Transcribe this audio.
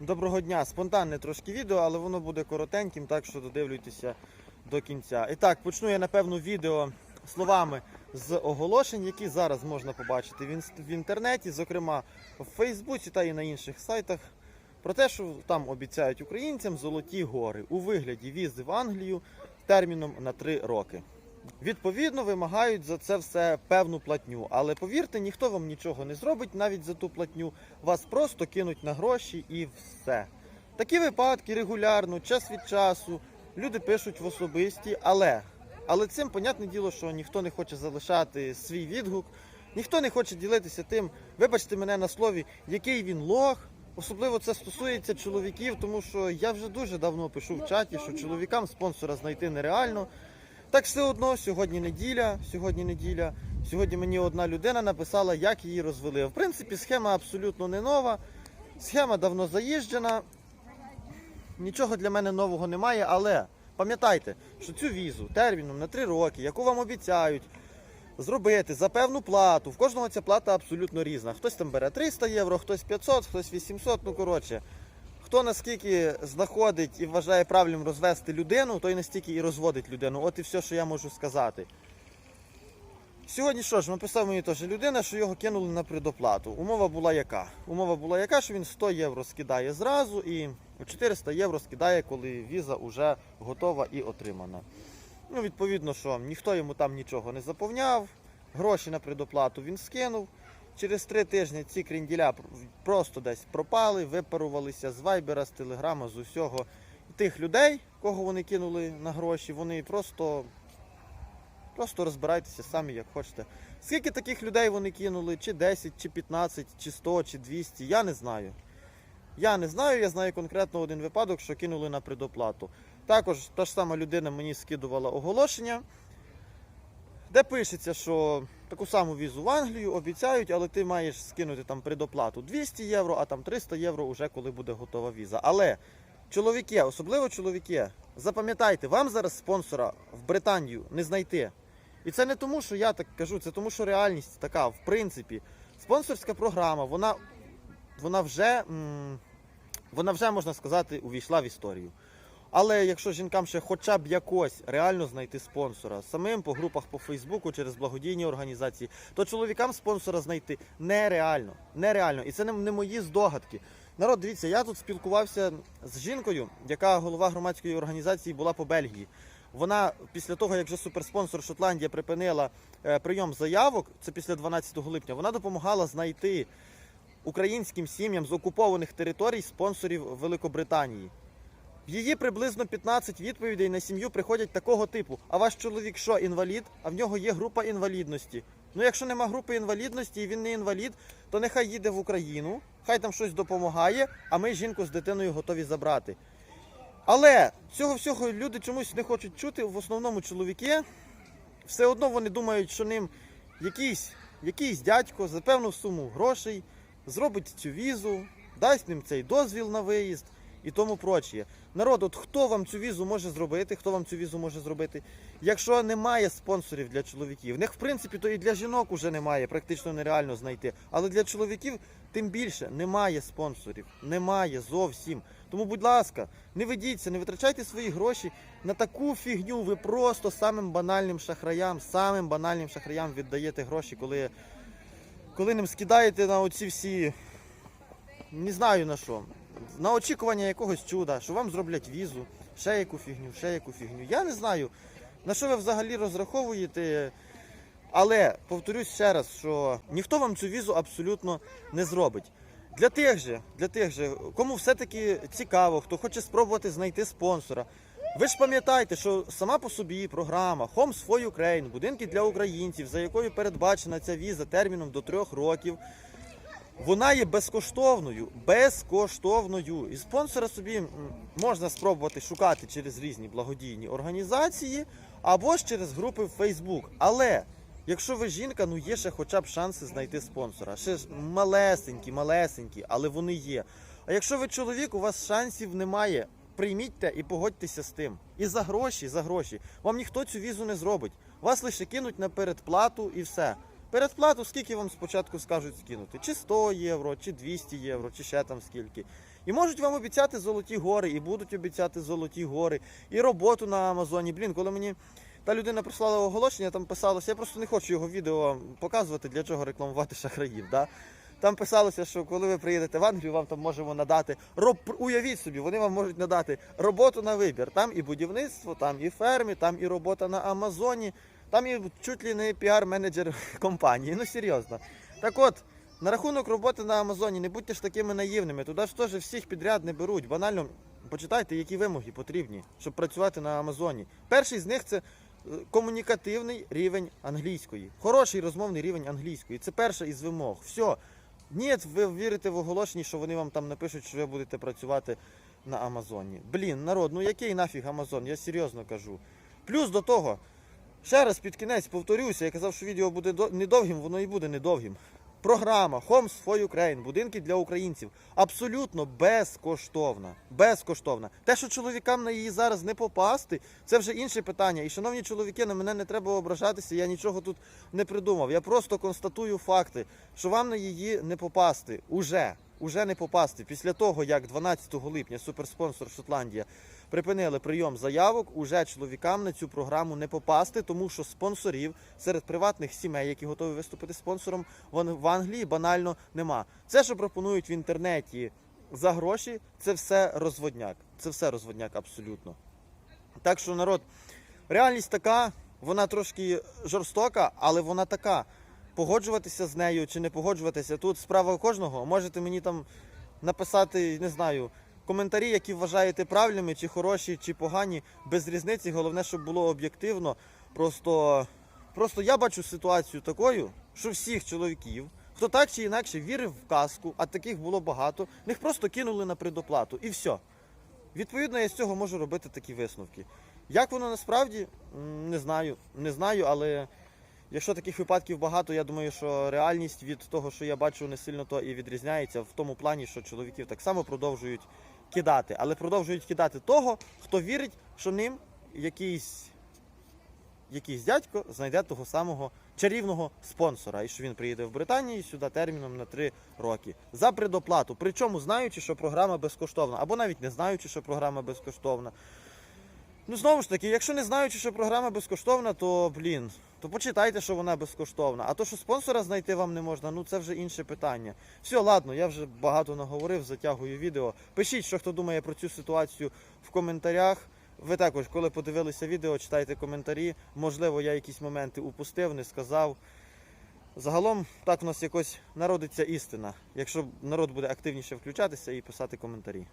Доброго дня, спонтанне трошки відео, але воно буде коротеньким, так що додивлюйтеся до кінця. І так, почну я напевно відео словами з оголошень, які зараз можна побачити в інтернеті, зокрема в Фейсбуці та і на інших сайтах. Про те, що там обіцяють українцям золоті гори у вигляді візи в Англію терміном на 3 роки. Відповідно, вимагають за це все певну платню. Але повірте, ніхто вам нічого не зробить навіть за ту платню. Вас просто кинуть на гроші і все. Такі випадки регулярно, час від часу. Люди пишуть в особисті, але, але цим, понятне діло, що ніхто не хоче залишати свій відгук, ніхто не хоче ділитися тим, вибачте мене на слові, який він лох. Особливо це стосується чоловіків, тому що я вже дуже давно пишу в чаті, що чоловікам спонсора знайти нереально. Так все одно, сьогодні неділя, сьогодні неділя. Сьогодні мені одна людина написала, як її розвели. В принципі, схема абсолютно не нова. Схема давно заїжджена. Нічого для мене нового немає, але пам'ятайте, що цю візу терміном на 3 роки, яку вам обіцяють зробити за певну плату. В кожного ця плата абсолютно різна. Хтось там бере 300 євро, хтось 500, хтось 800, ну коротше. Хто наскільки знаходить і вважає правильним розвести людину, той настільки і розводить людину. От і все, що я можу сказати. Сьогодні що ж, написав мені теж людина, що його кинули на предоплату. Умова була яка? Умова була яка, що він 100 євро скидає зразу і 400 євро скидає, коли віза вже готова і отримана. Ну, відповідно, що ніхто йому там нічого не заповняв, гроші на предоплату він скинув. Через три тижні ці крінділя просто десь пропали, випарувалися з вайбера, з телеграма, з усього. Тих людей, кого вони кинули на гроші, вони просто, просто розбирайтеся самі, як хочете. Скільки таких людей вони кинули? Чи 10, чи 15, чи 100, чи 200, я не знаю. Я не знаю, я знаю конкретно один випадок, що кинули на предоплату. Також та ж сама людина мені скидувала оголошення, де пишеться, що таку саму візу в Англію обіцяють, але ти маєш скинути там предоплату 200 євро, а там 300 євро вже коли буде готова віза. Але чоловіки, особливо чоловіки, запам'ятайте, вам зараз спонсора в Британію не знайти. І це не тому, що я так кажу, це тому, що реальність така, в принципі, спонсорська програма, вона, вона вже. вона вже, можна сказати, увійшла в історію. Але якщо жінкам ще хоча б якось реально знайти спонсора самим по групах по Фейсбуку через благодійні організації, то чоловікам спонсора знайти нереально. Нереально. І це не, мої здогадки. Народ, дивіться, я тут спілкувався з жінкою, яка голова громадської організації була по Бельгії. Вона після того, як вже суперспонсор Шотландія припинила е, прийом заявок, це після 12 липня, вона допомагала знайти українським сім'ям з окупованих територій спонсорів Великобританії. В її приблизно 15 відповідей на сім'ю приходять такого типу: а ваш чоловік що, інвалід? А в нього є група інвалідності. Ну, якщо нема групи інвалідності і він не інвалід, то нехай їде в Україну, хай там щось допомагає, а ми жінку з дитиною готові забрати. Але цього всього люди чомусь не хочуть чути. В основному чоловіки все одно вони думають, що ним якийсь, якийсь дядько за певну суму грошей зробить цю візу, дасть ним цей дозвіл на виїзд і тому прочее. Народ, от хто вам цю візу може зробити? Хто вам цю візу може зробити? Якщо немає спонсорів для чоловіків, в них в принципі то і для жінок уже немає, практично нереально знайти. Але для чоловіків тим більше немає спонсорів, немає зовсім. Тому, будь ласка, не ведіться, не витрачайте свої гроші на таку фігню. Ви просто самим банальним шахраям, самим банальним шахраям віддаєте гроші, коли, коли ним скидаєте на оці всі не знаю на що. На очікування якогось чуда, що вам зроблять візу, ще яку фігню, ще яку фігню. Я не знаю, на що ви взагалі розраховуєте. Але повторюсь ще раз, що ніхто вам цю візу абсолютно не зробить. Для тих же, для тих же, кому все-таки цікаво, хто хоче спробувати знайти спонсора. Ви ж пам'ятаєте, що сама по собі програма Homes for Ukraine, будинки для українців, за якою передбачена ця віза терміном до трьох років, вона є безкоштовною, безкоштовною. І спонсора собі можна спробувати шукати через різні благодійні організації або ж через групи в Facebook. Але якщо ви жінка, ну є ще хоча б шанси знайти спонсора. Ще ж малесенькі, малесенькі, але вони є. А якщо ви чоловік, у вас шансів немає. Прийміть те і погодьтеся з тим. І за гроші, за гроші. Вам ніхто цю візу не зробить. Вас лише кинуть на передплату і все. Передплату скільки вам спочатку скажуть скинути? Чи 100 євро, чи 200 євро, чи ще там скільки. І можуть вам обіцяти золоті гори, і будуть обіцяти золоті гори, і роботу на Амазоні. Блін, коли мені та людина прислала оголошення, там писалося, я просто не хочу його відео показувати, для чого рекламувати шахраїв. Да? Там писалося, що коли ви приїдете в Англію, вам там можемо надати роб... уявіть собі, вони вам можуть надати роботу на вибір. Там і будівництво, там і фермі, там і робота на Амазоні, там і чуть ли не піар-менеджер компанії. Ну серйозно. Так от, на рахунок роботи на Амазоні, не будьте ж такими наївними. Туди ж теж всіх підряд не беруть. Банально почитайте, які вимоги потрібні, щоб працювати на Амазоні. Перший з них це е, комунікативний рівень англійської. Хороший розмовний рівень англійської. Це перша із вимог. Все. Ні, ви вірите в оголошенні, що вони вам там напишуть, що ви будете працювати на Амазоні. Блін, народ, ну який нафіг Амазон? Я серйозно кажу. Плюс до того, ще раз під кінець повторюся, я казав, що відео буде недовгим, воно і буде недовгим. Програма Homes for Ukraine, будинки для українців, абсолютно безкоштовна. Безкоштовна. Те, що чоловікам на її зараз не попасти, це вже інше питання. І, шановні чоловіки, на мене не треба ображатися, я нічого тут не придумав. Я просто констатую факти, що вам на її не попасти. Уже. Уже не попасти. Після того, як 12 липня суперспонсор Шотландія припинили прийом заявок, уже чоловікам на цю програму не попасти, тому що спонсорів серед приватних сімей, які готові виступити спонсором, в Англії банально нема. Це, що пропонують в інтернеті за гроші, це все розводняк. Це все розводняк абсолютно. Так що народ, реальність така, вона трошки жорстока, але вона така. Погоджуватися з нею чи не погоджуватися, тут справа кожного. Можете мені там написати, не знаю, коментарі, які вважаєте правильними, чи хороші, чи погані, без різниці. Головне, щоб було об'єктивно. Просто, просто я бачу ситуацію такою, що всіх чоловіків, хто так чи інакше вірив в казку, а таких було багато, них просто кинули на предоплату і все. Відповідно, я з цього можу робити такі висновки. Як воно насправді, не знаю. Не знаю, але якщо таких випадків багато, я думаю, що реальність від того, що я бачу, не сильно то і відрізняється в тому плані, що чоловіків так само продовжують кидати, але продовжують кидати того, хто вірить, що ним якийсь, якийсь дядько знайде того самого чарівного спонсора, і що він приїде в Британію сюди терміном на 3 роки за предоплату. Причому знаючи, що програма безкоштовна, або навіть не знаючи, що програма безкоштовна. Ну, знову ж таки, якщо не знаючи, що програма безкоштовна, то блін, то почитайте, що вона безкоштовна. А то, що спонсора знайти вам не можна, ну це вже інше питання. Все, ладно, я вже багато наговорив, затягую відео. Пишіть, що хто думає про цю ситуацію в коментарях. Ви також, коли подивилися відео, читайте коментарі. Можливо, я якісь моменти упустив, не сказав. Загалом так в нас якось народиться істина, якщо народ буде активніше включатися і писати коментарі.